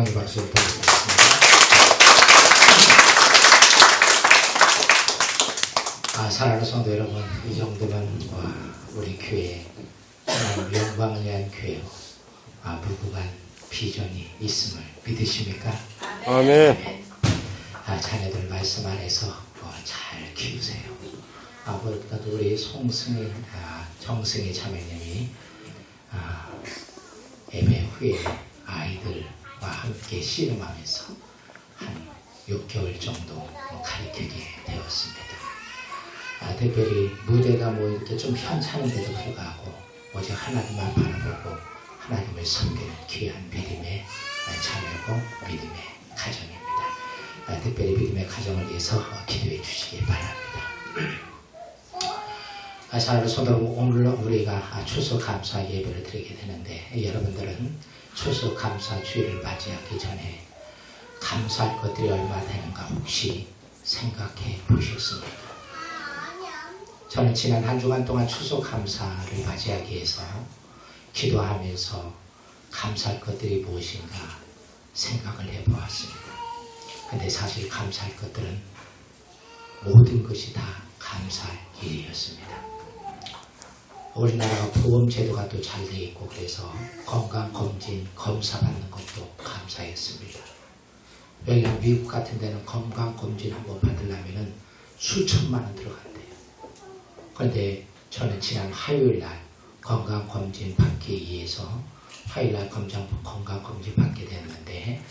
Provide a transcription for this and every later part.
박수를 보내드리겠습니다. 아, 사랑하는 성도 여러분, 이 정도면 와, 우리 교회 영광을 위한 교회로 아, 무궁한 비전이 있음을 믿으십니까? 아멘. 아, 자녀들 말씀 안에서 어, 잘 키우세요. 아, 무엇보다도 우리 송승희, 아, 정승희 자매님이 아, 예배 후에 아이들과 함께 씨름하면서 한 6개월 정도 가르치게 되었습니다. 아, 특별히 무대가 뭐 이렇게 좀 현찮은데도 불구하고 오직 하나님만 바라보고 하나님을 섬기는 귀한 믿음의 자녀고 믿음의 가정입니다. 아, 특별히 믿음의 가정을 위해서 기도해 주시기 바랍니다. 아, 자, 손으로 오늘 우리가 추수 감사 예배를 드리게 되는데 여러분들은 추수 감사 주일을 맞이하기 전에 감사할 것들이 얼마 되는가 혹시 생각해 보셨습니까? 저는 지난 한 주간 동안 추수 감사를 맞이하기 위해서 기도하면서 감사할 것들이 무엇인가 생각을 해보았습니다. 근데 사실 감사할 것들은 모든 것이 다 감사할 일이었습니다. 우리나라가 보험 제도가 또 잘 돼 있고 그래서 건강 검진 검사 받는 것도 감사했습니다. 왜냐하면 미국 같은 데는 건강 검진 한번 받으려면은 수천만 원 들어간대요. 그런데 저는 지난 화요일 날 건강 검진 받기 위해서 화요일 날 건강 건강 검진 받게 됐는데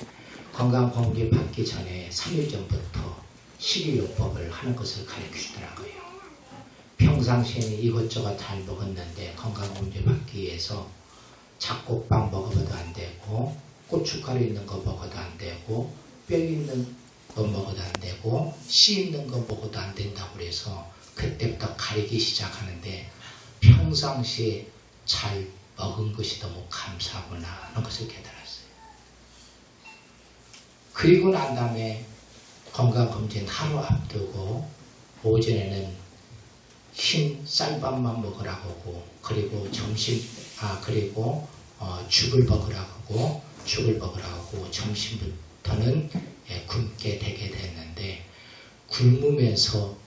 건강 검진 받기 전에 3일 전부터 식이요법을 하는 것을 가르쳐 주더라고요. 평상시에는 이것저것 잘 먹었는데 건강검진 받기 위해서 잡곡빵 먹어도 안 되고 고춧가루 있는 거 먹어도 안 되고 뼈 있는 거 먹어도 안 되고 씨 있는 거 먹어도 안 된다고 그래서 그때부터 가리기 시작하는데 평상시에 잘 먹은 것이 너무 감사하구나 하는 것을 깨달았어요. 그리고 난 다음에 건강검진 하루 앞두고 오전에는 흰 쌀밥만 먹으라고 하고 그리고 점심 아 그리고 어, 죽을 먹으라고 하고 죽을 먹으라고 하고 점심부터는 예, 굶게 되게 됐는데 굶으면서